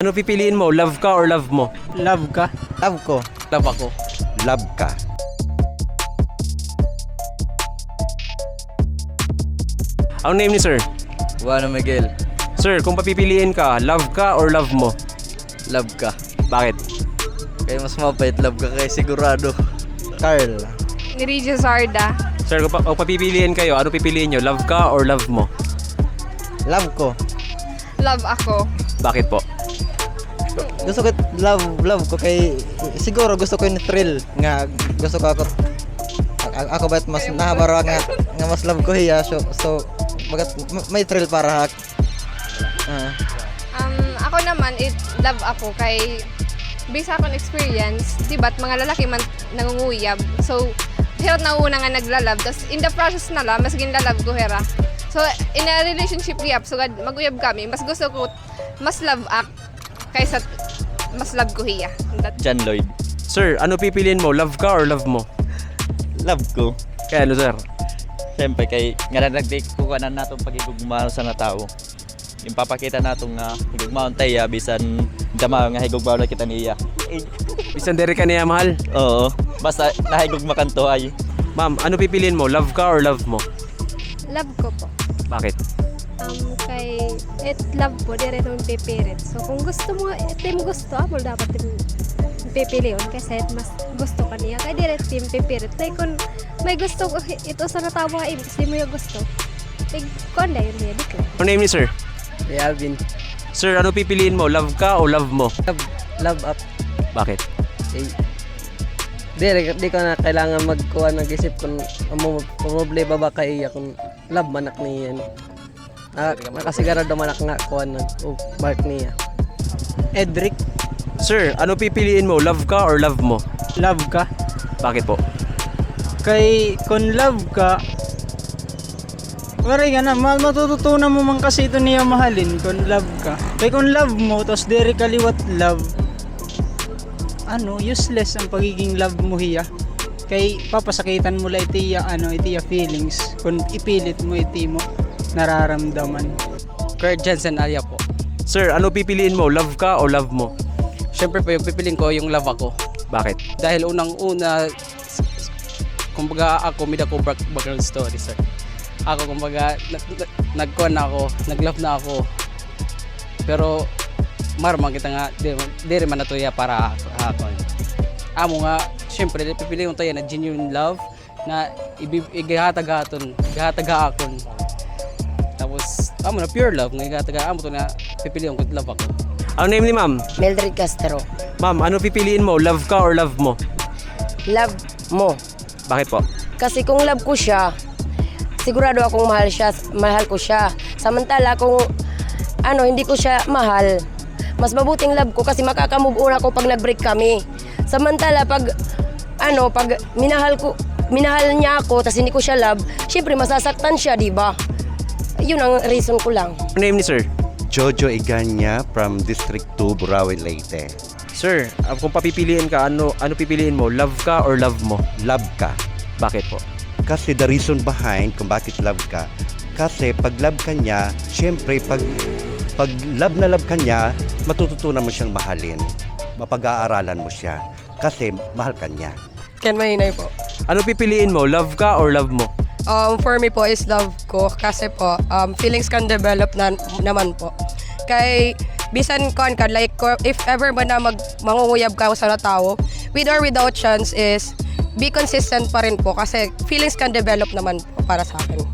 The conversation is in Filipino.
Ano pipiliin mo? Love ka or love mo? Love ka? Love ko. Love ako. Love ka. Ang name ni sir? Juan Miguel. Sir, kung papipiliin ka, love ka or love mo? Love ka. Bakit? Kaya mas mapait love ka kay sigurado. Carl. ni Regis Zarda. Sir, kung, pa- kung papipiliin kayo, ano pipiliin nyo? Love ka or love mo? Love ko. Love ako. Bakit po? Gusto ko love love ko kay siguro gusto ko yung thrill nga gusto ko ako a- ako ba't mas nahabara nga nga mas love ko hiya so so bagat may thrill para hak. Ah. Um, ako naman, it, love ako kay based akong experience, di ba't mga lalaki man nangunguyab. So, hirot na una nga naglalab. Tapos, in the process na lang, mas ginlalab ko hera. So, in a relationship gap, so gad- maguyab kami, mas gusto ko, mas love act kaysa mas love ko hiya. That, John Lloyd. Sir, ano pipiliin mo? Love ka or love mo? Love ko. Kaya ano sir? Siyempre kay nga nagdig ko kanan natong pagigugmaon sa natao. Yung papakita natong nga higugmaon tayo bisan dama nga higugmaon na kita niya. Bisan dere ka niya mahal. Oo. Basta nahigugma kanto ay. Ma'am, ano pipiliin mo? Love ka or love mo? Love ko po. Bakit? Um, kay it love po, di rin yung pipirit. So, kung gusto mo, team gusto, amo dapat team pipili yun kasi mas gusto ka niya. Kaya di rin team pipirit. Like, kung may gusto ko, ito sa natawa ka, di mo yung gusto. Like, konda yun niya, di ko. Ano name ni sir? Si Alvin. Sir, ano pipiliin mo? Love ka o love mo? Love, love up. Bakit? Eh, di, di ko na kailangan magkuha nag-isip kung mo problema ba kay kung love manak niya. Na, nakasigurado manak nga kuha na o mark niya. Edric. Sir, ano pipiliin mo? Love ka or love mo? Love ka. Bakit po? Kay kung love ka, Wari ka na, ma- matututunan mo man kasi ito niya mahalin kung love ka. Kaya kung love mo, tapos dere kaliwat love, ano, useless ang pagiging love mo hiya. Kay papasakitan mo lang itiya, ano, itiya feelings. Kung ipilit mo iti mo, nararamdaman. Kurt Jensen Alia po. Sir, ano pipiliin mo? Love ka o love mo? Siyempre po yung pipiling ko yung love ako. Bakit? Dahil unang-una, kumbaga ako, may ako back- background story, sir. Ako, kumbaga, na, na, nag-con ako, nag-love na ako. Pero, marmang kita nga, di, di rin man natuya para ako. Amo nga, syempre, pipili ko tayo na genuine love, na ibi- igahatag amo na pure love, nga igahatag amo to na pipili ko love ako. Ano name ni ma'am? Mildred Castro. Ma'am, ano pipiliin mo? Love ka or love mo? Love mo. Bakit po? Kasi kung love ko siya, sigurado akong mahal siya, mahal ko siya. Samantala kung ano, hindi ko siya mahal, mas mabuting love ko kasi makakamove on ako pag nag-break kami. Samantala pag ano, pag minahal ko, minahal niya ako tapos hindi ko siya love, syempre masasaktan siya, di ba? Yun ang reason ko lang. Ano name ni sir? Jojo Iganya from District 2, Burawin, Leyte. Sir, ah, kung papipiliin ka, ano ano pipiliin mo? Love ka or love mo? Love ka. Bakit po? Kasi the reason behind kung bakit love ka, kasi pag love ka niya, syempre pag, pag love na love ka niya, matututunan mo siyang mahalin. Mapag-aaralan mo siya. Kasi mahal ka niya. Ken Mahinay po. Ano pipiliin mo? Love ka or love mo? Um, for me po is love ko kasi po um, feelings can develop na, naman po. Kay bisan kon ka like if ever ba na mag mangunguyab ka sa tao with or without chance is be consistent pa rin po kasi feelings can develop naman po para sa akin.